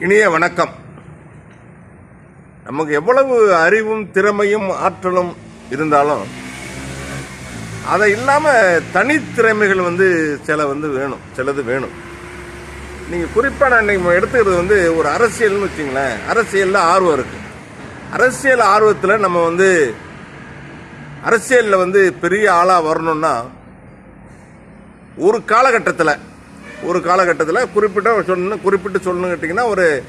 இனிய வணக்கம். நமக்கு எவ்வளவு அறிவும் திறமையும் ஆற்றலும் இருந்தாலும் அதை இல்லாம தனித்திறமைகள் வந்து சில வந்து வேணும் சிலது வேணும். நீங்க குறிப்பாக நான் எடுத்துக்கிறது வந்து ஒரு அரசியல்னு வச்சிங்களேன். அரசியலில் ஆர்வம் இருக்கு. அரசியல் ஆர்வத்தில் நம்ம வந்து அரசியலில் வந்து பெரிய ஆளாக வரணும்னா ஒரு காலகட்டத்தில் ஒரு காலகட்டத்தில் குறிப்பிட்ட சொல்லணும் குறிப்பிட்டு சொல்லணும் கேட்டிங்கன்னா ஒரு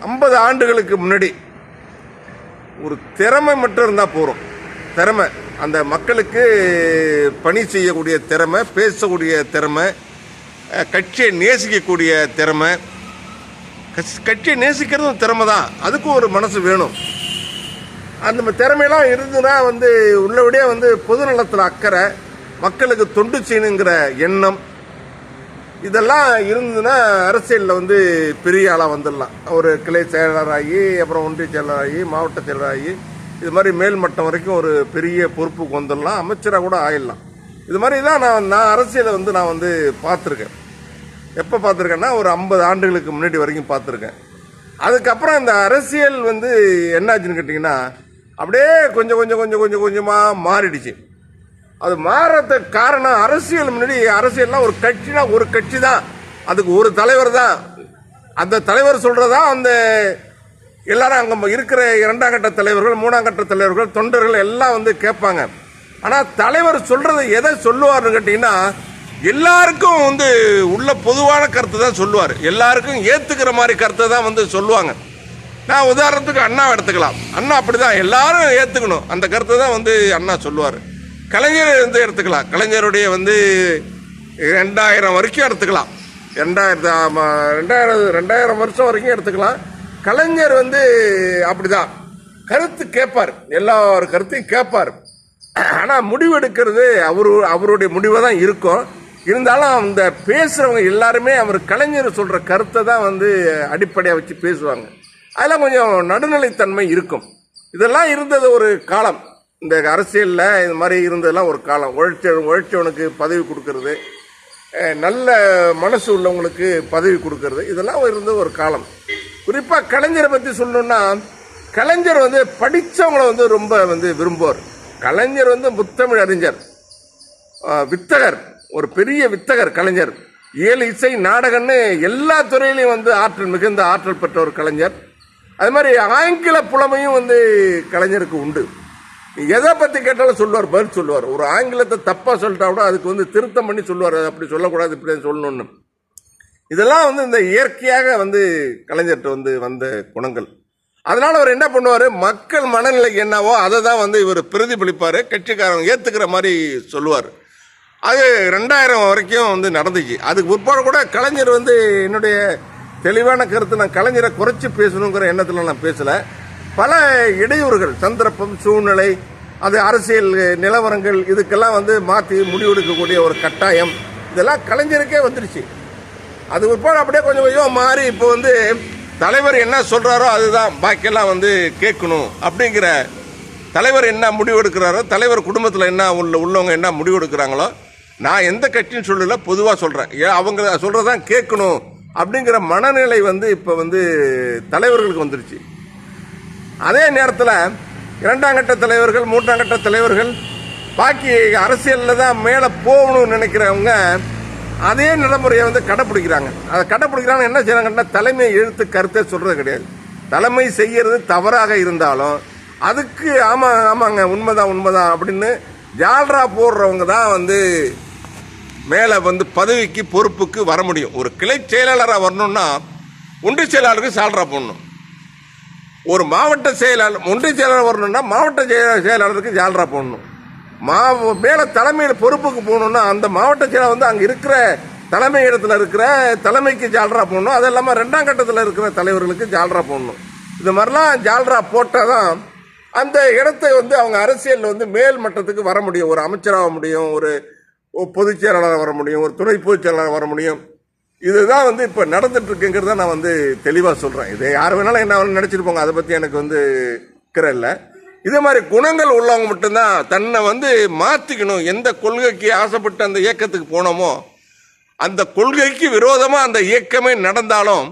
ஐம்பது ஆண்டுகளுக்கு முன்னாடி ஒரு திறமை மட்டும் இருந்தால் போகிறோம் திறமை. அந்த மக்களுக்கு பணி செய்யக்கூடிய திறமை பேசக்கூடிய திறமை கட்சியை நேசிக்கக்கூடிய திறமை. கட்சி- கட்சியை நேசிக்கிறதும் திறமை தான். அதுக்கும் ஒரு மனசு வேணும். அந்த திறமையெல்லாம் இருந்துன்னா வந்து உள்ளபடியே வந்து பொதுநலத்தில் அக்கறை மக்களுக்கு தொண்டு செய்யணுங்கிற எண்ணம். இதெல்லாம் இருந்ததுன்னா அரசியலில் வந்து பெரிய ஆளாக வந்துடலாம். ஒரு கிளை செயலாளராகி அப்புறம் ஒன்றிய செயலராகி மாவட்ட செயலராகி இது மாதிரி மேல்மட்டம் வரைக்கும் ஒரு பெரிய பொறுப்புக்கு வந்துடலாம். அமைச்சராக கூட ஆயிடலாம். இது மாதிரி தான் நான் நான் அரசியலை வந்து நான் வந்து பார்த்துருக்கேன். எப்போ பார்த்துருக்கேன்னா ஒரு ஐம்பது ஆண்டுகளுக்கு முன்னாடி வரைக்கும் பார்த்துருக்கேன். அதுக்கப்புறம் இந்த அரசியல் வந்து என்னாச்சுன்னு கேட்டிங்கன்னா அப்படியே கொஞ்சம் கொஞ்சம் கொஞ்சம் கொஞ்சம் கொஞ்சமாக மாறிடுச்சு. அது மாறதுக்கு காரணம் அரசியல் முன்னாடி அரசியல்னா ஒரு கட்சினா ஒரு கட்சி தான் அதுக்கு ஒரு தலைவர் தான் அந்த தலைவர் சொல்கிறதா அந்த எல்லாரும் அங்கே இருக்கிற இரண்டாம் கட்ட தலைவர்கள் மூணாம் கட்ட தலைவர்கள் தொண்டர்கள் எல்லாம் வந்து கேட்பாங்க. ஆனால் தலைவர் சொல்கிறது எதை சொல்லுவார்னு கேட்டிங்கன்னா எல்லாருக்கும் வந்து உள்ள பொதுவான கருத்தை தான் சொல்லுவார். எல்லாருக்கும் ஏற்றுக்கிற மாதிரி கருத்தை தான் வந்து சொல்லுவாங்க. நான் உதாரணத்துக்கு அண்ணாவை எடுத்துக்கலாம். அண்ணா அப்படிதான். எல்லாரும் ஏற்றுக்கணும் அந்த கருத்தை தான் வந்து அண்ணா சொல்லுவார். கலைஞர் வந்து எடுத்துக்கலாம். கலைஞருடைய வந்து ரெண்டாயிரம் வரைக்கும் எடுத்துக்கலாம். ரெண்டாயிரத்து ரெண்டாயிரம் ரெண்டாயிரம் வருஷம் வரைக்கும் எடுத்துக்கலாம். கலைஞர் வந்து அப்படிதான். கருத்து கேட்பார். எல்லார் கருத்தையும் கேட்பார். ஆனால் முடிவெடுக்கிறது அவரு அவருடைய முடிவாக தான் இருக்கும். இருந்தாலும் அந்த பேசுகிறவங்க எல்லாருமே அவர் கலைஞர் சொல்கிற கருத்தை தான் வந்து அடிப்படையாக வச்சு பேசுவாங்க. அதெல்லாம் கொஞ்சம் நடுநிலைத்தன்மை இருக்கும். இதெல்லாம் இருந்தது ஒரு காலம். இந்த அரசியலில் இது மாதிரி இருந்ததெல்லாம் ஒரு காலம். உழைச்ச உழைச்சவனுக்கு பதவி கொடுக்கறது நல்ல மனசு உள்ளவங்களுக்கு பதவி கொடுக்கறது இதெல்லாம் இருந்த ஒரு காலம். குறிப்பாக கலைஞரை பற்றி சொல்லணும்னா கலைஞர் வந்து படித்தவங்களை வந்து ரொம்ப வந்து விரும்புவார். கலைஞர் வந்து முத்தமிழ் அறிஞர். வித்தகர் ஒரு பெரிய வித்தகர் கலைஞர். ஏழு இசை நாடகம்னு எல்லா துறையிலையும் வந்து ஆற்றல் மிகுந்த ஆற்றல் பெற்ற ஒரு கலைஞர். அது மாதிரி ஆங்கில புலமையும் வந்து கலைஞருக்கு உண்டு. எதை பற்றி கேட்டாலும் சொல்லுவார் பதில் சொல்லுவார். ஒரு ஆங்கிலத்தை தப்பாக சொல்லிட்டா கூட அதுக்கு வந்து திருத்தம் பண்ணி சொல்லுவார். அப்படி சொல்லக்கூடாது இப்படி சொல்லணும்னு. இதெல்லாம் வந்து இந்த இயற்கையாக வந்து கலைஞர்கிட்ட வந்து வந்த குணங்கள். அதனால் அவர் என்ன பண்ணுவார்? மக்கள் மனநிலைக்கு என்னவோ அதை தான் வந்து இவர் பிரதிபலிப்பார் கட்சிக்காரங்க ஏற்றுக்கிற மாதிரி சொல்லுவார். அது ரெண்டாயிரம் வரைக்கும் வந்து நடந்துச்சு. அதுக்கு பிற்பாடு கூட கலைஞர் வந்து என்னுடைய தெளிவான கருத்து நான் கலைஞரை குறைச்சி பேசணுங்கிற எண்ணத்தில் நான் பேசலை. பல இடையூறுகள் சந்தர்ப்பம் சூழ்நிலை அது அரசியல் நிலவரங்கள் இதுக்கெல்லாம் வந்து மாற்றி முடிவெடுக்கக்கூடிய ஒரு கட்டாயம். இதெல்லாம் கலைஞருக்கே வந்துருச்சு. அது பிற்பாடு அப்படியே கொஞ்சம் கொஞ்சம் மாறி இப்போ வந்து தலைவர் என்ன சொல்கிறாரோ அதுதான் பாக்கியெல்லாம் வந்து கேட்கணும் அப்படிங்கிற தலைவர் என்ன முடிவு எடுக்கிறாரோ தலைவர் குடும்பத்தில் என்ன உள்ள உள்ளவங்க என்ன முடிவு எடுக்கிறாங்களோ நான் எந்த கட்சின்னு சொல்லல பொதுவாக சொல்கிறேன் ஏன் அவங்க சொல்கிறதான் கேட்கணும் அப்படிங்கிற மனநிலை வந்து இப்போ வந்து தலைவர்களுக்கு வந்துருச்சு. அதே நேரத்தில் இரண்டாம் கட்ட தலைவர்கள் மூன்றாம் கட்ட தலைவர்கள் பாக்கி அரசியலில் தான் மேலே போகணும்னு நினைக்கிறவங்க அதே நடைமுறையை வந்து கடைப்பிடிக்கிறாங்க. அதை கடைப்பிடிக்கிறாங்க என்ன செய்யறாங்கன்னா தலைமை எழுத்து கருத்தை சொல்கிறது கிடையாது. தலைமை செய்கிறது தவறாக இருந்தாலும் அதுக்கு ஆமாம் ஆமாங்க உண்மைதான் உண்மைதான் அப்படின்னு ஜால்ரா போடுறவங்க தான் வந்து மேலே வந்து பதவிக்கு பொறுப்புக்கு வர முடியும். ஒரு கிளை செயலாளராக வரணும்னா உண்டு செயலாளருக்கு சால்ரா போடணும். ஒரு மாவட்ட செயலாளர் ஒன்றிய செயலாளர் வரணும்னா மாவட்ட செயல- செயலாளருக்கு ஜால்ரா போடணும். மா மேலே தலைமையில் பொறுப்புக்கு போகணும்னா அந்த மாவட்ட செயலாளர் வந்து அங்கே இருக்கிற தலைமை இடத்துல இருக்கிற தலைமைக்கு ஜாலரா போடணும். அது இல்லாமல் ரெண்டாம் கட்டத்தில் இருக்கிற தலைவர்களுக்கு ஜாலரா போடணும். இது மாதிரிலாம் ஜால்ரா போட்டால் தான் அந்த இடத்தை வந்து அவங்க அரசியலில் வந்து மேல் மட்டத்துக்கு வர முடியும். ஒரு அமைச்சராக முடியும் ஒரு ஒரு பொதுச் செயலாளர் வர முடியும் ஒரு துணை பொதுச் செயலாளர் வர முடியும். இதுதான் வந்து இப்போ நடந்துட்டு இருக்குங்கிறத நான் வந்து தெளிவாக சொல்கிறேன் இதை யார் வேணாலும் என்ன வேணாலும் நினச்சிட்டு போங்க அதை பற்றி எனக்கு வந்து இருக்கிற இல்லை. இதே மாதிரி குணங்கள் உள்ளவங்க மட்டும்தான் தன்னை வந்து மாற்றிக்கணும் எந்த கொள்கைக்கு ஆசைப்பட்டு அந்த இயக்கத்துக்கு போனோமோ அந்த கொள்கைக்கு விரோதமாக அந்த இயக்கமே நடந்தாலும்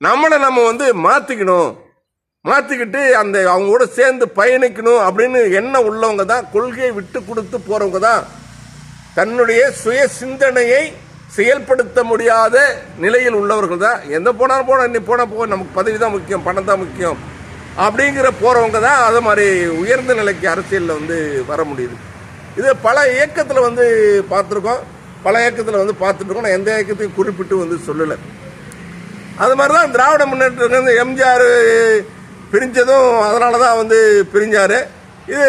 நம்மளை நம்ம வந்து மாற்றிக்கணும் மாற்றிக்கிட்டு அந்த அவங்க கூட சேர்ந்து பயணிக்கணும் அப்படின்னு எண்ணம் உள்ளவங்க தான் கொள்கையை விட்டு கொடுத்து போகிறவங்க தான் தன்னுடைய சுய சிந்தனையை செயல்படுத்த முடியாத நிலையில் உள்ளவர்கள் தான். எந்த போனாலும் போனால் இன்னைக்கு போனால் போக நமக்கு பதவி தான் முக்கியம் பணம் தான் முக்கியம். அப்படிங்கிற போகிறவங்க தான் அது மாதிரி உயர்ந்த நிலைக்கு அரசியலில் வந்து வர முடியுது. இது பல இயக்கத்தில் வந்து பார்த்துருக்கோம். பல இயக்கத்தில் வந்து பார்த்துட்டுருக்கோம் நான் எந்த இயக்கத்தையும் குறிப்பிட்டு வந்து சொல்லலை. அது மாதிரி தான் திராவிட முன்னேற்றம் வந்து எம்ஜிஆர் பிரிஞ்சதும் அதனால தான் வந்து பிரிஞ்சார். இது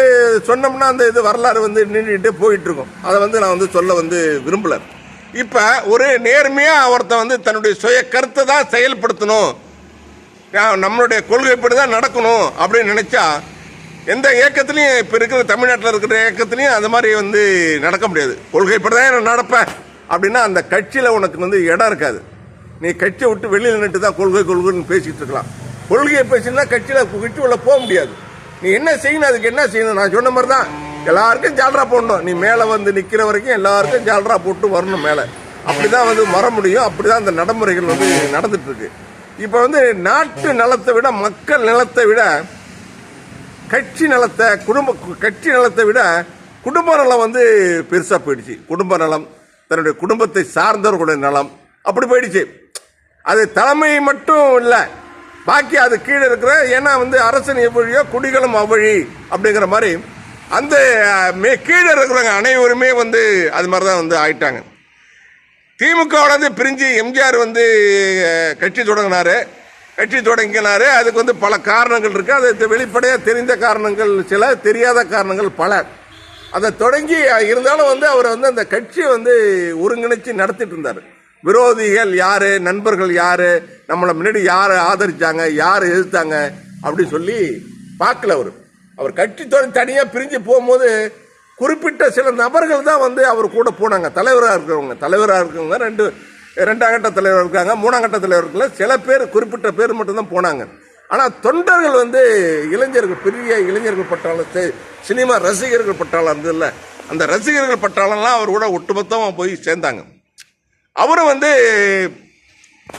சொன்னோம்னா அந்த இது வரலாறு வந்து நின்றுட்டு போயிட்டுருக்கோம் அதை வந்து நான் வந்து சொல்ல வந்து விரும்பல. இப்போ ஒரு நேர்மையாக ஒருத்தன் வந்து தன்னுடைய சுய கருத்தை தான் செயல்படுத்தணும். நம்மளுடைய கொள்கைப்படி தான் நடக்கணும் அப்படின்னு நினச்சா எந்த இயக்கத்துலையும் இப்போ இருக்கிற தமிழ்நாட்டில் இருக்கிற இயக்கத்துலையும் அந்த மாதிரி வந்து நடக்க முடியாது. கொள்கைப்படி தான் நான் நடப்பேன் அப்படின்னா அந்த கட்சியில் உனக்கு வந்து இடம் இருக்காது. நீ கட்சியை விட்டு வெளியில் நின்று தான் கொள்கை கொள்கைன்னு பேசிகிட்டு இருக்கலாம். கொள்கையை பேசினா கட்சியில் கட்சி உள்ள போக முடியாது. நீ என்ன செய்யணும் அதுக்கு என்ன செய்யணும்? நான் சொன்ன மாதிரி தான் எல்லாருக்கும் ஜால்ரா போடணும். நீ மேலே வந்து நிற்கிற வரைக்கும் எல்லாருக்கும் ஜால்ரா போட்டு வரணும் மேலே. அப்படிதான் வந்து வர முடியும். அப்படிதான் அந்த நடைமுறைகள் வந்து நடந்துட்டு இருக்கு இப்போ வந்து நாட்டு நலத்தை விட மக்கள் நலத்தை விட கட்சி நலத்தை குடும்ப கட்சி நலத்தை விட குடும்ப நலம் வந்து பெருசாக போயிடுச்சு. குடும்ப நலம் தன்னுடைய குடும்பத்தை சார்ந்தவர்களுடைய நலம் அப்படி போயிடுச்சு. அது தலைமை மட்டும் இல்லை. பாக்கி அது கீழே இருக்கிற ஏன்னா வந்து அரசன் எவ்வழியோ குடிகளும் அவ்வழி அப்படிங்கிற மாதிரி அந்த மே கீழே இருக்கிறவங்க அனைவருமே வந்து அது மாதிரி தான் வந்து ஆயிட்டாங்க. திமுகவோட வந்து பிரிஞ்சு எம்ஜிஆர் வந்து கட்சி தொடங்கினாரு. கட்சி தொடங்கினார். அதுக்கு வந்து பல காரணங்கள் இருக்குது அது வெளிப்படையாக தெரிந்த காரணங்கள் சில தெரியாத காரணங்கள் பல. அதை தொடங்கி இருந்தாலும் வந்து அவர் வந்து அந்த கட்சியை வந்து ஒருங்கிணைச்சு நடத்திட்டு இருந்தார். விரோதிகள் யார்? நண்பர்கள் யார்? நம்மளை முன்னாடி யார் ஆதரித்தாங்க யார் எதிர்த்தாங்க? அப்படின்னு சொல்லி பார்க்கல அவர். அவர் கட்சி தொடங்கி தனியாக பிரிஞ்சு போகும்போது குறிப்பிட்ட சில நபர்கள் தான் வந்து அவர் கூட போனாங்க. தலைவராக இருக்கிறவங்க தலைவராக இருக்கிறவங்க ரெண்டு ரெண்டாம் கட்ட தலைவர் இருக்காங்க மூணாம் கட்ட தலைவர் இருக்கல. சில பேர் குறிப்பிட்ட பேர் மட்டும்தான் போனாங்க. ஆனால் தொண்டர்கள் வந்து இளைஞர்கள் பெரிய இளைஞர்கள் பட்டாளம் சினிமா ரசிகர்கள் பட்டாளம் இருந்ததில்ல அந்த ரசிகர்கள் பட்டாளம்லாம் அவர் கூட ஒட்டுமொத்தமாக போய் சேர்ந்தாங்க. அவரும் வந்து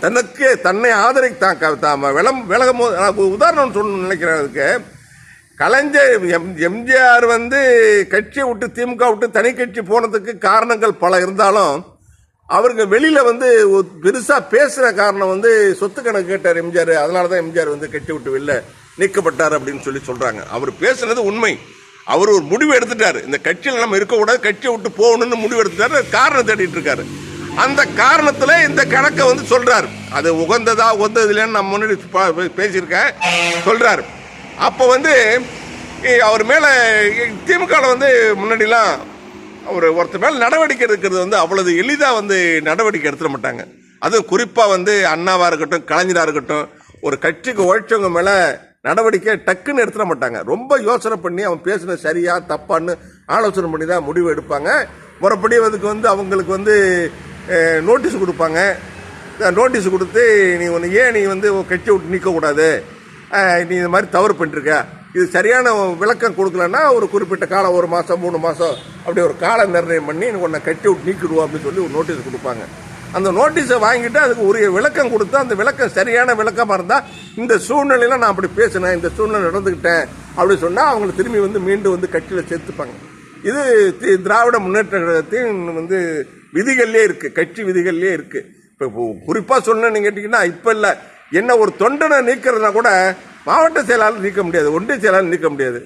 தனக்கு தன்னை ஆதரித்தான் விளம் விலகும் போது உதாரணம் சொல்லணும்னு நினைக்கிறேன் அதுக்கு. கலைஞர் எம் எம்ஜிஆர் வந்து கட்சியை விட்டு திமுக விட்டு தனி கட்சி போனதுக்கு காரணங்கள் பல இருந்தாலும் அவருக்கு வெளியில் வந்து பெருசாக பேசுகிற காரணம் வந்து சொத்து கணக்கு கேட்டார் எம்ஜிஆர். அதனால தான் எம்ஜிஆர் வந்து கட்சி விட்டு வெளில நீக்கப்பட்டார் அப்படின்னு சொல்லி சொல்கிறாங்க அவர் பேசுனது உண்மை. அவர் ஒரு முடிவு எடுத்துட்டார். இந்த கட்சியில் நம்ம இருக்கக்கூடாது கட்சியை விட்டு போகணும்னு முடிவு எடுத்துட்டார். காரணம் தேடிட்டு இருக்காரு. அந்த காரணத்தில் இந்த கணக்கை வந்து சொல்கிறார் அது உகந்ததா உகந்தது இல்லைன்னு நான் முன்னாடி பேசியிருக்கேன். சொல்கிறார் அப்போ வந்து அவர் மேலே திமுகவில் வந்து முன்னாடிலாம் அவர் ஒருத்தர் மேலே நடவடிக்கை எடுக்கிறது வந்து அவ்வளவு எளிதாக வந்து நடவடிக்கை எடுத்துட மாட்டாங்க. அதுவும் குறிப்பாக வந்து அண்ணாவாக இருக்கட்டும் கலைஞராக இருக்கட்டும் ஒரு கட்சிக்கு உழைச்சவங்க மேலே நடவடிக்கை டக்குன்னு எடுத்துட மாட்டாங்க. ரொம்ப யோசனை பண்ணி அவன் பேசுனது சரியா தப்பான்னு ஆலோசனை பண்ணி தான் முடிவு எடுப்பாங்க. முறைப்படி அதுக்கு வந்து அவங்களுக்கு வந்து நோட்டீஸ் கொடுப்பாங்க. நோட்டீஸ் கொடுத்து நீ ஒன்று ஏன் நீ வந்து கட்சி கட்சியை விட்டு நிற்கக்கூடாது நீ இந்த மாதிரி தவறு பண்ணிருக்க. இது சரியான விளக்கம் கொடுக்கலன்னா ஒரு குறிப்பிட்ட காலம் ஒரு மாதம் மூணு மாதம் அப்படி ஒரு கால நிர்ணயம் பண்ணி உன்னை கட்டி விட்டு நீக்கிடுவோம் அப்படின்னு சொல்லி ஒரு நோட்டீஸ் கொடுப்பாங்க. அந்த நோட்டீஸை வாங்கிட்டு அதுக்கு உரிய விளக்கம் கொடுத்தா அந்த விளக்கம் சரியான விளக்கமாக இருந்தால் இந்த சூழ்நிலையில நான் அப்படி பேசினேன் இந்த சூழ்நிலை நடந்துக்கிட்டேன் அப்படி சொன்னால் அவங்கள திரும்பி வந்து மீண்டும் வந்து கட்சியில் சேர்த்துப்பாங்க. இது தி- திராவிட முன்னேற்ற கழகத்தின் வந்து விதிகள்லேயே இருக்குது கட்சி விதிகள்லேயே இருக்குது இப்போ குறிப்பாக சொன்னேன்னு கேட்டிங்கன்னா இப்போ இல்லை. என்ன ஒரு தொண்டனை நீக்கிறதுனா கூட மாவட்ட செயலாளர் நீக்க முடியாது ஒன்றிய செயலாளர் நீக்க முடியாது.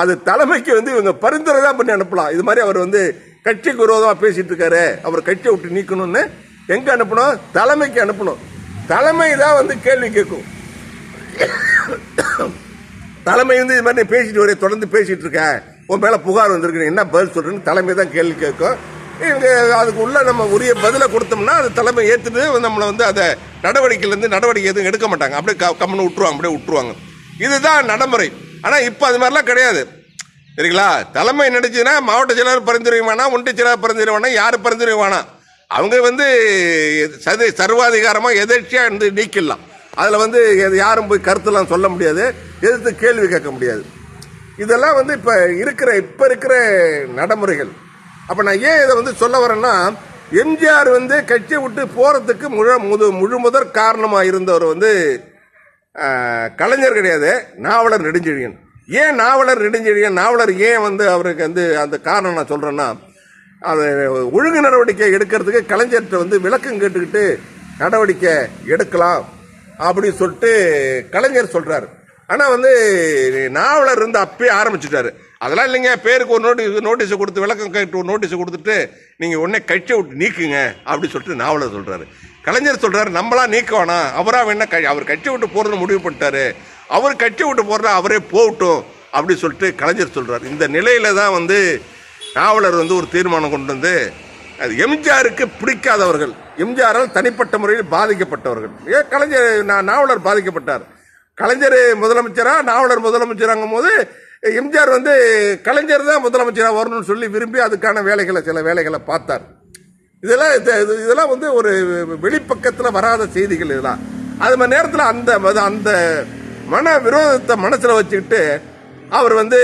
அது தலைமைக்கு வந்து இவங்க பரிந்துரை தான் பண்ணி அனுப்பலாம். இது மாதிரி அவர் வந்து கட்சிக்கு விரோதமாக பேசிட்டு இருக்காரு. அவர் கட்சியை விட்டு நீக்கணும்னு எங்க அனுப்பணும்? தலைமைக்கு அனுப்பணும். தலைமை தான் வந்து கேள்வி கேட்கும். தலைமை வந்து இது மாதிரி பேசிட்டு வரைய தொடர்ந்து பேசிட்டு இருக்க. உன் மேல புகார் வந்திருக்கு என்ன பதில் சொல்றேன்னு தலைமை தான் கேள்வி கேட்கும். அதுக்கு உள்ள நம்ம உரிய பதிலை கொடுத்தோம்னா அது தலைமை ஏற்றுட்டு நம்மளை வந்து அதை நடவடிக்கையிலேருந்து நடவடிக்கை எதுவும் எடுக்க மாட்டாங்க. அப்படியே க- கம்முன்னு விட்டுருவாங்க அப்படியே விட்டுருவாங்க. இதுதான் நடைமுறை. ஆனால் இப்போ அது மாதிரிலாம் கிடையாது. சரிங்களா? தலைமை நடிச்சுன்னா மாவட்ட செயலாளர் பரிந்துரை வேணாம் ஒன்றிய செயலாளர் பரிந்துரை யார் பரிந்துரை வேணாம் அவங்க வந்து சதி சர்வாதிகாரமாக எதிர்ச்சியாக இருந்து நீக்கிடலாம். அதில் வந்து எது யாரும் போய் கருத்தெல்லாம் சொல்ல முடியாது. எதிர்த்து கேள்வி கேட்க முடியாது. இதெல்லாம் வந்து இப்போ இருக்கிற இப்போ இருக்கிற நடைமுறைகள். அப்போ நான் ஏன் இதை வந்து சொல்ல வரேன்னா எம்ஜிஆர் வந்து கட்சியை விட்டு போகிறதுக்கு முழு முது முழு முதற் காரணமாக இருந்தவர் வந்து கலைஞர் கிடையாது நாவலர் நெடுஞ்செழியன். ஏன் நாவலர் நெடுஞ்செழியன்? நாவலர் ஏன் வந்து அவருக்கு வந்து அந்த காரணம் நான் சொல்கிறேன்னா அது ஒழுங்கு நடவடிக்கை எடுக்கிறதுக்கு கலைஞர்கிட்ட வந்து விளக்கம் கேட்டுக்கிட்டு நடவடிக்கை எடுக்கலாம் அப்படின்னு சொல்லிட்டு கலைஞர் சொல்கிறார் ஆனால் வந்து நாவலர் வந்து அப்பயே ஆரம்பிச்சிட்டாரு. அதெல்லாம் இல்லைங்க. பேருக்கு ஒரு நோட்டீஸ் நோட்டீஸை கொடுத்து விளக்கம் கேட்டு ஒரு நோட்டீஸை கொடுத்துட்டு நீங்கள் உடனே கட்சியை விட்டு நீக்குங்க அப்படி சொல்லிட்டு நாவலர் சொல்கிறாரு கலைஞர் சொல்கிறாரு நம்மளா நீக்க வேணாம். அவராக வேணா க- அவர் கட்சியை விட்டு போகிறதுன்னு முடிவு பண்ணிட்டாரு. அவர் கட்சியை விட்டு போகிறத அவரே போகட்டும் அப்படி சொல்லிட்டு கலைஞர் சொல்கிறார் இந்த நிலையில் தான் வந்து நாவலர் வந்து ஒரு தீர்மானம் கொண்டு வந்து அது எம்ஜிஆருக்கு பிடிக்காதவர்கள் எம்ஜிஆரால் தனிப்பட்ட முறையில் பாதிக்கப்பட்டவர்கள். ஏன் கலைஞர் நாவலர் பாதிக்கப்பட்டார். கலைஞர் முதலமைச்சராக நாவலர் முதலமைச்சராங்கும் போது எம்ஜிஆர் வந்து கலைஞர் தான் முதலமைச்சராக வரணும்னு சொல்லி விரும்பி அதுக்கான வேலைகளை சில வேலைகளை பார்த்தார். இதெல்லாம் இது- இது- இதெல்லாம் வந்து ஒரு வெளிப்பக்கத்தில் வராத செய்திகள் இதெல்லாம். அது மாதிரி நேரத்தில் அந்த அந்த மன விரோதத்தை மனசில் வச்சுக்கிட்டு அவர் வந்து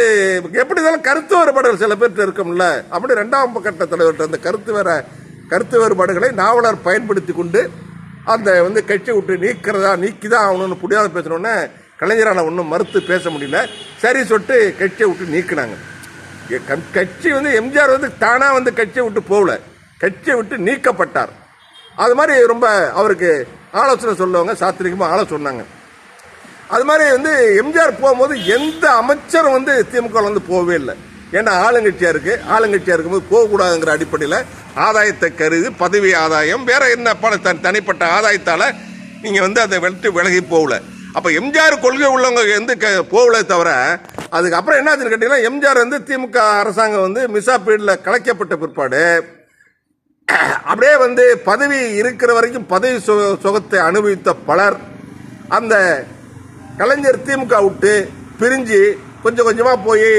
எப்படி இருந்தாலும் கருத்து வேறுபாடுகள் சில பேர்கிட்ட இருக்கும்ல. அப்படி ரெண்டாம் கட்ட தலைவர்கிட்ட அந்த கருத்து வேற கருத்து வேறுபாடுகளை நாவலர் பயன்படுத்தி கொண்டு அந்த வந்து கட்சி விட்டு நீக்கிறதா நீக்கி தான் ஆகணும்னு புரியாத பேசணுன்னே கலைஞரால் ஒன்றும் மறுத்து பேச முடியல. சரி சொல்லிட்டு கட்சியை விட்டு நீக்கினாங்க. கட்சி வந்து எம்ஜிஆர் வந்து தானாக வந்து கட்சியை விட்டு போகல. கட்சியை விட்டு நீக்கப்பட்டார். அது மாதிரி ரொம்ப அவருக்கு ஆலோசனை சொல்லுவாங்க சாத்திரிகமாக ஆலோசனை சொன்னாங்க. அது மாதிரி வந்து எம்ஜிஆர் போகும்போது எந்த அமைச்சரும் வந்து திமுக வந்து போகவே இல்லை. ஏன்னா ஆளுங்கட்சியாக இருக்குது ஆளுங்கட்சியாக இருக்கும்போது போகக்கூடாதுங்கிற அடிப்படையில் ஆதாயத்தை கருதி பதவி ஆதாயம் வேற என்ன பல தனிப்பட்ட ஆதாயத்தால் நீங்கள் வந்து அதை விட்டு விலகி போகல. அப்போ எம்ஜிஆர் கொள்கை உள்ளவங்க வந்து க- போகல தவிர அதுக்கப்புறம் என்னாச்சுன்னு கேட்டீங்கன்னா எம்ஜிஆர் வந்து திமுக அரசாங்கம் வந்து மிசா பீரியட்ல கலைக்கப்பட்ட பிற்பாடு அப்படியே வந்து பதவி இருக்கிற வரைக்கும் பதவி சு- சுகத்தை அனுபவித்த பலர் அந்த கலைஞர் திமுக விட்டு பிரிஞ்சு கொஞ்சம் கொஞ்சமாக போய்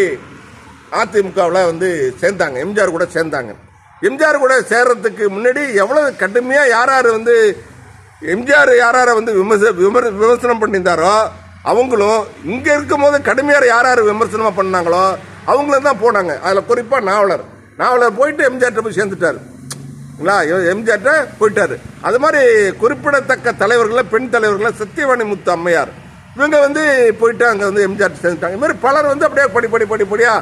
அதிமுகவில் வந்து சேர்ந்தாங்க. எம்ஜிஆர் கூட சேர்ந்தாங்க. எம்ஜிஆர் கூட சேர்றதுக்கு முன்னாடி எவ்வளோ கடுமையாக யார் யார் வந்து எம்ஜிஆர் யார் யாரை வந்து விமர்ச விமர் விமர்சனம் பண்ணியிருந்தாரோ அவங்களும் இங்கே இருக்கும்போது கடுமையாக யார் யார் விமர்சனமாக பண்ணாங்களோ அவங்களும் தான் போனாங்க. அதில் குறிப்பாக நாவலர். நாவலர் போயிட்டு எம்ஜிஆர்ட்ட போய் சேர்ந்துட்டார். எம்ஜிஆர்ட்ட போயிட்டார். அது மாதிரி குறிப்பிடத்தக்க தலைவர்கள் பெண் தலைவர்கள் சத்தியவாணி முத்து அம்மையார். இவங்க வந்து போயிட்டு அங்கே வந்து எம்ஜிஆர் சேர்ந்துட்டாங்க. இது மாதிரி பலர் வந்து அப்படியே படி படி படிப்படியா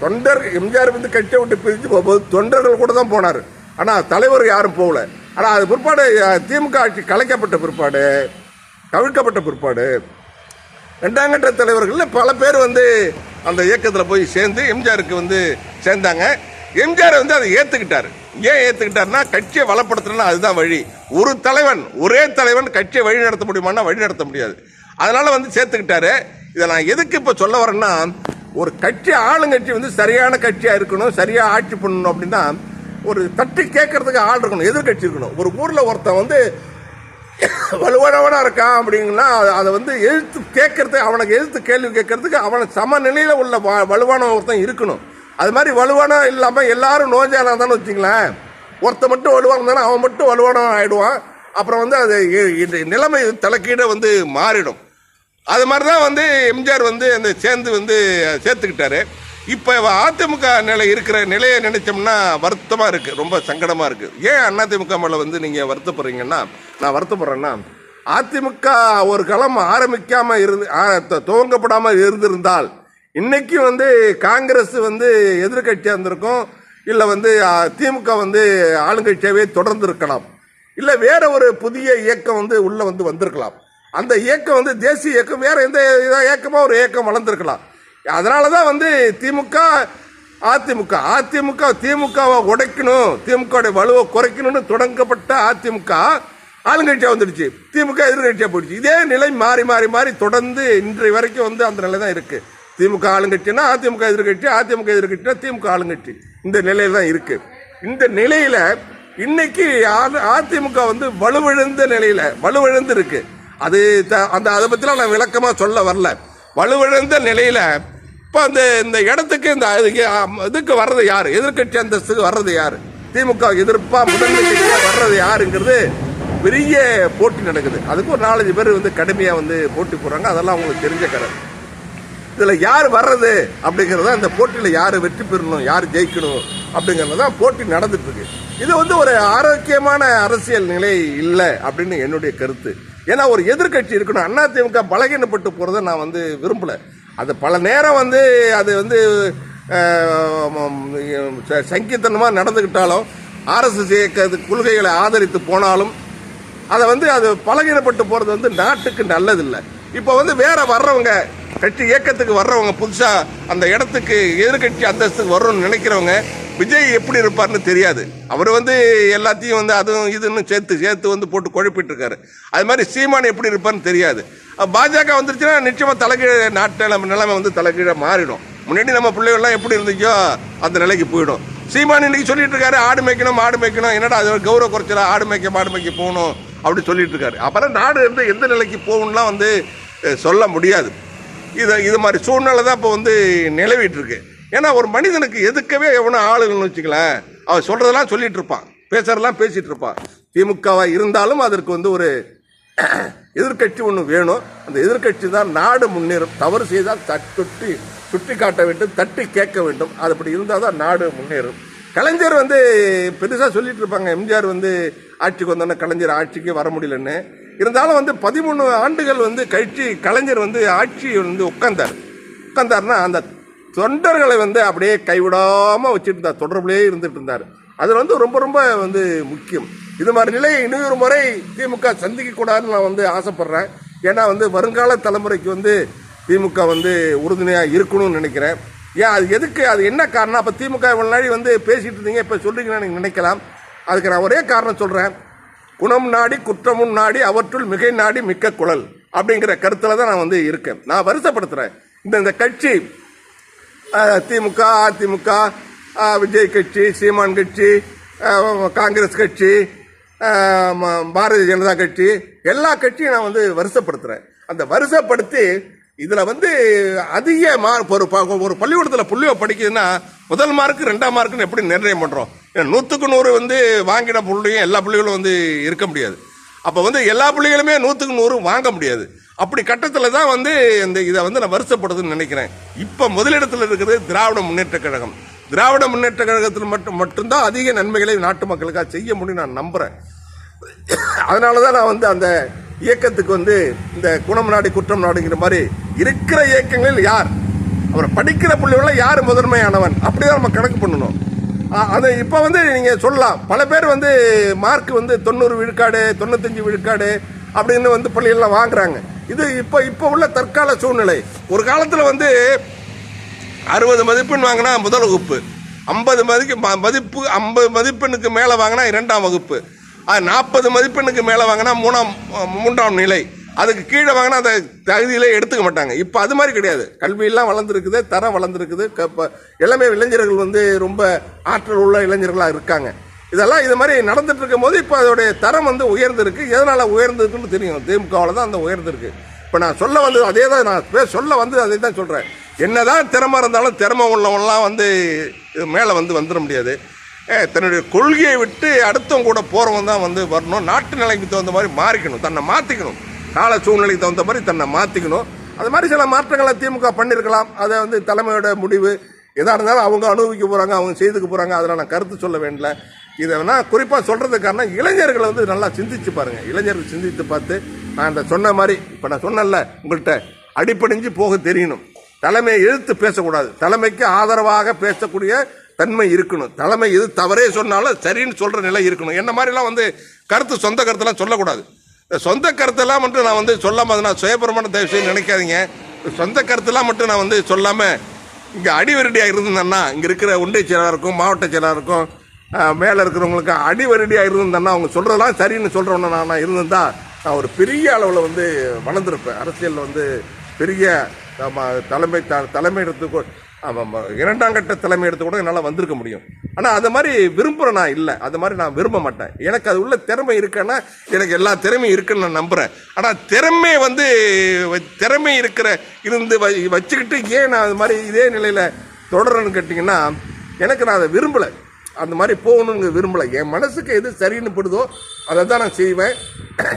தொண்டர் எம்ஜிஆர் வந்து கட்சியை விட்டு பிரிஞ்சு போகும்போது தொண்டர்கள் கூட தான் போனார். ஆனால் தலைவர் யாரும் போகல. ஆனால் அது பிற்பாடு திமுக ஆட்சி கலைக்கப்பட்ட பிற்பாடு கவிழ்க்கப்பட்ட பிற்பாடு ரெண்டாம் கட்ட தலைவர்களில் பல பேர் வந்து அந்த இயக்கத்தில் போய் சேர்ந்து எம்ஜிஆருக்கு வந்து சேர்ந்தாங்க. எம்ஜிஆர் வந்து அதை ஏற்றுக்கிட்டார் ஏன் ஏற்றுக்கிட்டாருன்னா கட்சியை வளப்படுத்தணும்னா அதுதான் வழி. ஒரு தலைவன் ஒரே தலைவன் கட்சியை வழி நடத்த முடியுமானா வழி நடத்த முடியாது. அதனால் வந்து சேர்த்துக்கிட்டாரு. இதை நான் எதுக்கு இப்போ சொல்ல வரேன்னா ஒரு கட்சி ஆளுங்கட்சி வந்து சரியான கட்சியாக இருக்கணும் சரியாக ஆட்சி பண்ணணும் அப்படின்னா ஒரு தட்டி கேட்கறதுக்கு ஆள் இருக்கணும் எதிர்கட்சி இருக்கணும். ஒரு ஊரில் ஒருத்தன் வந்து வலுவானவனாக இருக்கான் அப்படிங்கன்னா அதை வந்து எழுத்து கேட்கறது அவனுக்கு எழுத்து கேள்வி கேட்கறதுக்கு அவனை சமநிலையில் உள்ள வ- வலுவான ஒருத்தன் இருக்கணும். அது மாதிரி வலுவான இல்லாமல் எல்லாரும் நோஞ்சானா தானே வச்சுங்களேன் ஒருத்தன் மட்டும் வலுவாக இருந்தாலும் அவன் மட்டும் வலுவானம் ஆகிடுவான் அப்புறம் வந்து அது நிலைமை தலைக்கீழ வந்து மாறிடும். அது மாதிரி தான் வந்து எம்ஜிஆர் வந்து அந்த சேர்ந்து வந்து சேர்த்துக்கிட்டாரு. இப்போ அதிமுக நிலை இருக்கிற நிலையை நினைச்சோம்னா வருத்தமாக இருக்குது ரொம்ப சங்கடமாக இருக்குது ஏன் அதிமுக மேலே வந்து நீங்கள் வருத்தப்படுறீங்கன்னா நான் வருத்தப்படுறேன்னா அதிமுக ஒரு களம் ஆரம்பிக்காமல் இருந்து துவங்கப்படாமல் இருந்திருந்தால் இன்றைக்கும் வந்து காங்கிரஸ் வந்து எதிர்கட்சியாக இருந்திருக்கும் இல்லை வந்து திமுக வந்து ஆளுங்கட்சியாகவே தொடர்ந்து இருக்கலாம் இல்லை வேற ஒரு புதிய இயக்கம் வந்து உள்ளே வந்து வந்திருக்கலாம். அந்த இயக்கம் வந்து தேசிய இயக்கம் வேறு எந்த இதாக இயக்கமாக ஒரு இயக்கம் வளர்ந்துருக்கலாம். அதனால தான் வந்து திமுக அதிமுக அதிமுக திமுகவை உடைக்கணும் திமுக வலுவை குறைக்கணும்னு தொடங்கப்பட்ட அதிமுக ஆளுங்கட்சியாக வந்துடுச்சு. திமுக எதிர்கட்சியாக போயிடுச்சு. இதே நிலை மாறி மாறி மாறி தொடர்ந்து இன்றைய வரைக்கும் வந்து அந்த நிலை தான் இருக்கு. திமுக ஆளுங்கட்சினா அதிமுக எதிர்கட்சி அதிமுக எதிர்கட்சினா திமுக ஆளுங்கட்சி. இந்த நிலையில தான் இருக்கு. இந்த நிலையில இன்னைக்கு அதிமுக வந்து வலுவிழந்த நிலையில வலுவிழந்து இருக்கு அது அந்த அதை பத்திலாம் நான் விளக்கமா சொல்ல வரல. வலுவிழந்த நிலையில இப்போ அந்த இந்த இடத்துக்கு இந்த இதுக்கு, வர்றது யார்? எதிர்கட்சி அந்தஸ்துக்கு வர்றது யார்? திமுக எதிர்ப்பா முதன்மை வர்றது யாருங்கிறது பெரிய போட்டி நடக்குது. அதுக்கு ஒரு நாலஞ்சு பேர் வந்து கடுமையாக வந்து போட்டி போடுறாங்க. அதெல்லாம் அவங்களுக்கு தெரிஞ்ச கதை. இதில் யார் வர்றது அப்படிங்கிறது தான் இந்த போட்டியில் யார் வெற்றி பெறணும் யார் ஜெயிக்கணும் அப்படிங்கிறது தான் போட்டி நடந்துட்டுருக்கு இது வந்து ஒரு ஆரோக்கியமான அரசியல் நிலை இல்லை அப்படின்னு என்னுடைய கருத்து. ஏன்னா ஒரு எதிர்க்கட்சி இருக்கணும். அதிமுக பலகீனப்பட்டு போகிறத நான் வந்து விரும்பலை. அது பல நேரம் வந்து அது வந்து சங்கீர்த்தனமாக நடந்துக்கிட்டாலும் ஆர்எஸ்எஸ் இயக்க கொள்கைகளை ஆதரித்து போனாலும் அதை வந்து அது பலகீனப்பட்டு போகிறது வந்து நாட்டுக்கு நல்லதில்லை. இப்போ வந்து வேற வர்றவங்க கட்சி இயக்கத்துக்கு வர்றவங்க புதுசாக அந்த இடத்துக்கு எதிர்கட்சி அந்தஸ்துக்கு வரணும்னு நினைக்கிறவங்க விஜய் எப்படி இருப்பார்னு தெரியாது. அவர் வந்து எல்லாத்தையும் வந்து அதுவும் இதுன்னு சேர்த்து சேர்த்து வந்து போட்டு குழப்பிட்டு இருக்காரு. அது மாதிரி சீமான் எப்படி இருப்பார்னு தெரியாது. பாஜக வந்துருச்சுன்னா நிச்சயமாக தலைகீழ நாட்டு நிலைமை நிலைமை வந்து தலைகீழ மாறிடும். முன்னாடி நம்ம பிள்ளைகள்லாம் எப்படி இருந்துச்சோ அந்த நிலைக்கு போயிடும். சீமான் இன்னைக்கு சொல்லிட்டு இருக்காரு ஆடு மேய்க்கணும் மாடு மேய்க்கணும் என்னடா அது கௌரவ குறைச்சல ஆடு மேய்க்க மாடு மேய்க்க போகணும் அப்படி சொல்லிட்டு இருக்காரு. அப்புறம் நாடு வந்து எந்த நிலைக்கு போகணும்லாம் வந்து சொல்ல முடியாது. இது இது மாதிரி சூழ்நிலை தான் இப்போ வந்து நிலவிட்டு இருக்கு. ஏன்னா ஒரு மனிதனுக்கு எதுக்கவே எவனோ ஆளுகள்னு வச்சுக்கலேன் அவன் சொல்றதெல்லாம் சொல்லிட்டு இருப்பான். பேசுறதெல்லாம் பேசிட்டு இருப்பான். திமுகவாக இருந்தாலும் அதற்கு வந்து ஒரு எதிர்க்கட்சி ஒன்று வேணும். அந்த எதிர்க்கட்சி தான் நாடு முன்னேறும். தவறு செய்தால் தட்டி சுட்டி காட்ட வேண்டும் தட்டி கேட்க வேண்டும். அது அப்படி இருந்தால் தான் நாடு முன்னேறும். கலைஞர் வந்து பெருசாக சொல்லிட்டு இருப்பாங்க. எம்ஜிஆர் வந்து ஆட்சிக்கு வந்தோன்னே கலைஞர் ஆட்சிக்கு வர முடியலன்னு. இருந்தாலும் வந்து பதிமூணு ஆண்டுகள் வந்து கழிச்சு கலைஞர் வந்து ஆட்சி வந்து உட்கார்ந்தார். உட்கார்ந்தாருன்னா அந்த தொண்டர்களை வந்து அப்படியே கைவிடாமல் வச்சுட்டு இருந்தார். தொடர்புலேயே இருந்துட்டு இருந்தார். அது வந்து ரொம்ப ரொம்ப வந்து முக்கியம். இது மாதிரி நிலையை இன்னொரு முறை திமுக சந்திக்கக்கூடாதுன்னு நான் வந்து ஆசைப்பட்றேன். ஏன்னா வந்து வருங்கால தலைமுறைக்கு வந்து திமுக வந்து உறுதுணையாக இருக்கணும்னு நினைக்கிறேன். ஏன் அது எதுக்கு அது என்ன காரணம்? அப்போ திமுக இவ்வளோ நாளை வந்து பேசிகிட்டு இருந்தீங்க இப்போ சொல்கிறீங்கன்னு நீங்கள் நினைக்கலாம். அதுக்கு நான் ஒரே காரணம் சொல்கிறேன் குணம் நாடி குற்றமும் நாடி அவற்றுள் மிகை நாடி மிக்க குழல் அப்படிங்கிற கருத்தில் தான் நான் வந்து இருக்கேன். நான் வருத்தப்படுத்துகிறேன் இந்த இந்த கட்சி திமுக அதிமுக விஜய் கட்சி சீமான் கட்சி காங்கிரஸ் கட்சி பாரதிய ஜனதா கட்சி எல்லா கட்சியும் நான் வந்து வருஷப்படுத்துகிறேன் அந்த வருஷப்படுத்தி இதில் வந்து அதிக மார்க் ஒரு ப- ஒரு பள்ளிக்கூடத்தில் புள்ளியோ படிக்குதுன்னா முதல் மார்க்கு ரெண்டாம் மார்க்குன்னு எப்படி நிர்ணயம் பண்ணுறோம் ஏன்னா, நூற்றுக்கு நூறு வந்து வாங்கின புள்ளியும் எல்லா புள்ளிகளும் வந்து இருக்க முடியாது. அப்போ வந்து எல்லா பிள்ளைகளுமே நூற்றுக்கு நூறு வாங்க முடியாது. அப்படி கட்டத்தில் தான் வந்து இந்த இதை வந்து நான் வருஷப்படுதுன்னு நினைக்கிறேன். இப்போ முதலிடத்தில் இருக்கிறது திராவிட முன்னேற்ற கழகம். திராவிட முன்னேற்ற கழகத்தில் மட்டும் மட்டும்தான் அதிக நன்மைகளை நாட்டு மக்களுக்காக செய்ய முடியும் நான் நம்புகிறேன் அதனால தான் நான் வந்து அந்த இயக்கத்துக்கு வந்து இந்த குணம் நாடி குற்றம் நாடுங்கிற மாதிரி இருக்கிற இயக்கங்களில் யார்? அவர் படிக்கிற பிள்ளைகள யார் முதன்மையானவன்? அப்படிதான் நம்ம கணக்கு பண்ணணும். அது இப்போ வந்து நீங்கள் சொல்லலாம். பல பேர் வந்து மார்க் வந்து தொண்ணூறு விழுக்காடு தொண்ணூத்தஞ்சு விழுக்காடு அப்படின்னு வந்து பள்ளிகள்லாம் வாங்குறாங்க. இது இப்போ இப்போ உள்ள தற்கால சூழ்நிலை. ஒரு காலத்தில் வந்து அறுபது மதிப்பெண் வாங்கினா முதல் வகுப்பு. ஐம்பது மதிக்கு ம- மதிப்பு ஐம்பது மதிப்பெண்ணுக்கு மேலே வாங்கினா இரண்டாம் வகுப்பு. நாற்பது மதிப்பெண்ணுக்கு மேலே வாங்கினா மூணாம் மூன்றாம் நிலை. அதுக்கு கீழே வாங்கினா அந்த தகுதியிலே எடுத்துக்க மாட்டாங்க. இப்போ அது மாதிரி கிடையாது. கல்வியெல்லாம் வளர்ந்துருக்குது தரம் வளர்ந்துருக்குது. இப்போ எல்லாமே இளைஞர்கள் வந்து ரொம்ப ஆற்றல் உள்ள இளைஞர்களாக இருக்காங்க. இதெல்லாம் இது மாதிரி நடந்துட்டு இருக்கும் போது இப்போ அதோடைய தரம் வந்து உயர்ந்திருக்கு. எதனால் உயர்ந்திருக்குன்னு தெரியும். திமுகவில் தான் அந்த உயர்ந்திருக்கு. இப்போ நான் சொல்ல வந்தது அதே தான் நான் பே- சொல்ல வந்து அதே தான் சொல்கிறேன் என்னதான் திறமை இருந்தாலும் திறமை உள்ளவன்லாம் வந்து மேலே வந்து வந்துட முடியாது. தன்னுடைய கொள்கையை விட்டு அடுத்தவங்க கூட போகிறவன் தான் வந்து வரணும். நாட்டு நிலைக்கு தகுந்த மாதிரி மாறிக்கணும். தன்னை மாற்றிக்கணும் கால சூழ்நிலைக்கு தகுந்த மாதிரி தன்னை மாற்றிக்கணும் அது மாதிரி சில மாற்றங்களை திமுக பண்ணியிருக்கலாம். அதை வந்து தலைமையோட முடிவு எதாக இருந்தாலும் அவங்க அனுபவிக்க போகிறாங்க அவங்க செய்துக்க போகிறாங்க அதில் நான் கருத்து சொல்ல வேண்டல இதை நான் குறிப்பாக சொல்கிறதுக்கு காரணம் இளைஞர்களை வந்து நல்லா சிந்திச்சு பாருங்கள் இளைஞர்கள் சிந்தித்து பார்த்து நான் இந்த சொன்ன மாதிரி இப்போ நான் சொன்னேன்ல உங்கள்கிட்ட அடிப்படைஞ்சு போக தெரியணும். தலைமையை எதிர்த்து பேசக்கூடாது. தலைமைக்கு ஆதரவாக பேசக்கூடிய தன்மை இருக்கணும். தலைமை எது தவறே சொன்னாலும் சரின்னு சொல்கிற நிலை இருக்கணும். என்ன மாதிரிலாம் வந்து கருத்து சொந்த கருத்தெல்லாம் சொல்லக்கூடாது. சொந்த கருத்தெல்லாம் மட்டும் நான் வந்து சொல்லாமல் நான் சுயபிரமாணம் தயவு செய்து நினைக்காதீங்க சொந்த கருத்தெல்லாம் மட்டும் நான் வந்து சொல்லாமல் இங்கே அடிவரடியாக இருந்தேன்னா இங்கே இருக்கிற ஒன்றிய செயலாளருக்கும் மாவட்ட செயலாளருக்கும் மேலே இருக்கிறவங்களுக்கு அடிவரடியாக இருந்தேன்னா அவங்க சொல்கிறதெல்லாம் சரின்னு சொல்கிறவன நான் நான் இருந்திருந்தா நான் ஒரு பெரிய அளவில் வந்து வளர்ந்துருப்பேன். அரசியலில் வந்து பெரிய தலைமை த தலைமை ஆமாம் இரண்டாம் கட்ட தலைமை எடுத்து கூட என்னால் வந்திருக்க முடியும். ஆனால் அது மாதிரி விரும்புகிறேன் நான் இல்லை. அது மாதிரி நான் விரும்ப மாட்டேன். எனக்கு அது உள்ள திறமை இருக்கேன்னா எனக்கு எல்லா திறமையும் இருக்குன்னு நான் நம்புகிறேன் ஆனால் திறமை வந்து வ- திறமை இருக்கிற இருந்து வச்சுக்கிட்டு ஏன் நான் அது மாதிரி இதே நிலையில் தொடரணும்னு கேட்டிங்கன்னா எனக்கு நான் அதை விரும்பலை. அந்த மாதிரி போகணுங்க விரும்பலை. என் மனசுக்கு எது சரின்னு படுதோ அதை தான் நான் செய்வேன்.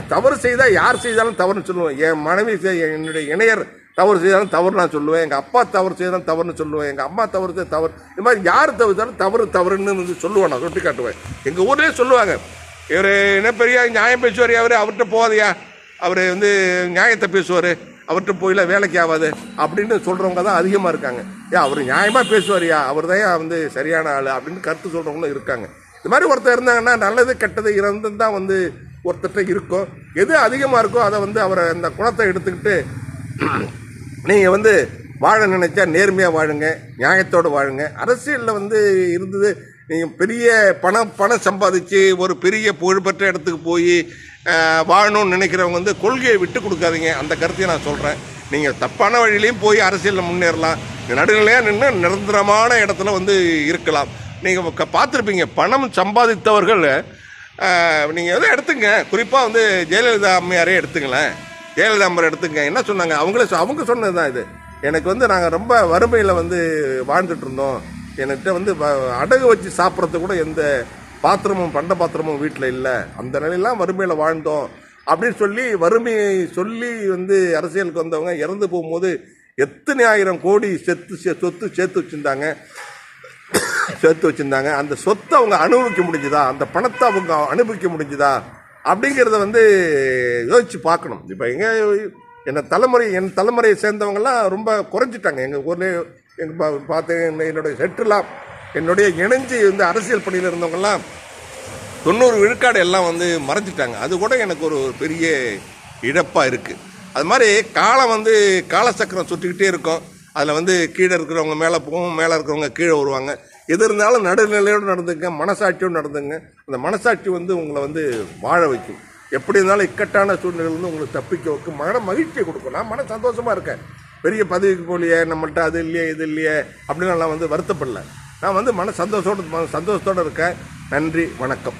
தவறு செய்தால் யார் செய்தாலும் தவறுன்னு சொல்லுவேன். என் மனைவி என்னுடைய இணையர் தவறு செய்தாலும் தவறு நான் சொல்லுவேன். எங்கள் அப்பா தவறு செய்தாலும் தவறுன்னு சொல்லுவேன். எங்கள் அம்மா தவறு செய்ய தவறு. இந்த மாதிரி யார் தவிர்த்தாலும் தவறு தவறுன்னு வந்து சொல்லுவேன். நான் சுட்டி காட்டுவேன். எங்கள் ஊர்லேயே சொல்லுவாங்க. இவர் என்ன பெரிய நியாயம் பேசுவார் அவர் அவர்கிட்ட போகாதையா. அவர் வந்து நியாயத்தை பேசுவார். அவர்கிட்ட போயில வேலைக்கு ஆகாது. அப்படின்னு சொல்கிறவங்க தான் அதிகமாக இருக்காங்க. ஏன் அவர் நியாயமாக பேசுவாரியா? அவர் தான் வந்து சரியான ஆள் அப்படின்னு கருத்து சொல்கிறவங்களும் இருக்காங்க. இது மாதிரி ஒருத்தர் இருந்தாங்கன்னா நல்லது கெட்டது இறந்து தான் வந்து ஒருத்தர்கிட்ட இருக்கும். எது அதிகமாக இருக்கோ அதை வந்து அவரை அந்த குணத்தை எடுத்துக்கிட்டு நீங்கள் வந்து வாழ நினைச்சா நேர்மையாக வாழுங்க நியாயத்தோடு வாழுங்க. அரசியலில் வந்து இருந்தது நீங்கள் பெரிய பணம் பணம் சம்பாதிச்சு ஒரு பெரிய புகழ்பெற்ற இடத்துக்கு போய் வாழணும்னு நினைக்கிறவங்க வந்து கொள்கையை விட்டு கொடுக்காதீங்க. அந்த கருத்தையை நான் சொல்கிறேன் நீங்கள் தப்பான வழியிலையும் போய் அரசியலில் முன்னேறலாம். நடுநிலையாக நின்று நிரந்தரமான இடத்துல வந்து இருக்கலாம். நீங்கள் க பார்த்துருப்பீங்க பணம் சம்பாதித்தவர்கள் நீங்கள் எதை எடுத்துங்க. குறிப்பாக வந்து ஜெயலலிதா அம்மையாரே எடுத்துங்களேன். ஜெயலலிதா அம்மையார் எடுத்துங்க என்ன சொன்னாங்க? அவங்களே சொ- அவங்க சொன்னது தான் இது. எனக்கு வந்து நாங்கள் ரொம்ப வறுமையில் வந்து வாழ்ந்துட்டு இருந்தோம். என்கிட்ட வந்து வ- அடகு வச்சு சாப்பிட்றது கூட எந்த பாத்திரமும் பண்ட பாத்திரமும் வீட்டில் இல்லை. அந்த நிலையெல்லாம் வறுமையில் வாழ்ந்தோம். அப்படின்னு சொல்லி வறுமையை சொல்லி வந்து அரசியலுக்கு வந்தவங்க இறந்து போகும்போது எத்தனை ஆயிரம் கோடி செத்து சே- சொத்து சேர்த்து வச்சுருந்தாங்க. சேர்த்து வச்சுருந்தாங்க. அந்த சொத்தை அவங்க அனுபவிக்க முடிஞ்சுதா? அந்த பணத்தை அவங்க அனுபவிக்க முடிஞ்சுதா? அப்படிங்கிறத வந்து யோசிச்சு பார்க்கணும். இப்போ எங்கே என்னை தலைமுறை என் தலைமுறையை சேர்ந்தவங்கலாம் ரொம்ப குறைஞ்சிட்டாங்க. எங்கள் ஊர்லேயே எங்கள் பார்த்து என்னுடைய செட்டுலாம் என்னுடைய இணைஞ்சு வந்து அரசியல் பணியில் இருந்தவங்கெல்லாம் தொண்ணூறு விழுக்காடு எல்லாம் வந்து மறைஞ்சிட்டாங்க. அது கூட எனக்கு ஒரு பெரிய இழப்பாக இருக்குது அது மாதிரி காலம் வந்து காலச்சக்கரம் சுற்றிக்கிட்டே இருக்கும். அதில் வந்து கீழே இருக்கிறவங்க மேலே போகும் மேலே இருக்கிறவங்க கீழே வருவாங்க. எது இருந்தாலும் நடுநிலையோடு நடந்துங்க மனசாட்சியோடு நடந்துங்க. அந்த மனசாட்சி வந்து உங்களை வந்து வாழ வைக்கும். எப்படி இருந்தாலும் இக்கட்டான சூழ்நிலையிலிருந்து உங்களுக்கு தப்பிக்க வைக்கும். மன மகிழ்ச்சியை கொடுக்கும். நான் மன சந்தோஷமாக இருக்கேன். பெரிய பதவிக்கு போலியே நம்மள்கிட்ட அது இல்லையே இது இல்லையே அப்படின்னு நான் வந்து வருத்தப்படல. நான் வந்து மன சந்தோஷத்தோடு சந்தோஷத்தோடு இருக்கேன். நன்றி வணக்கம்.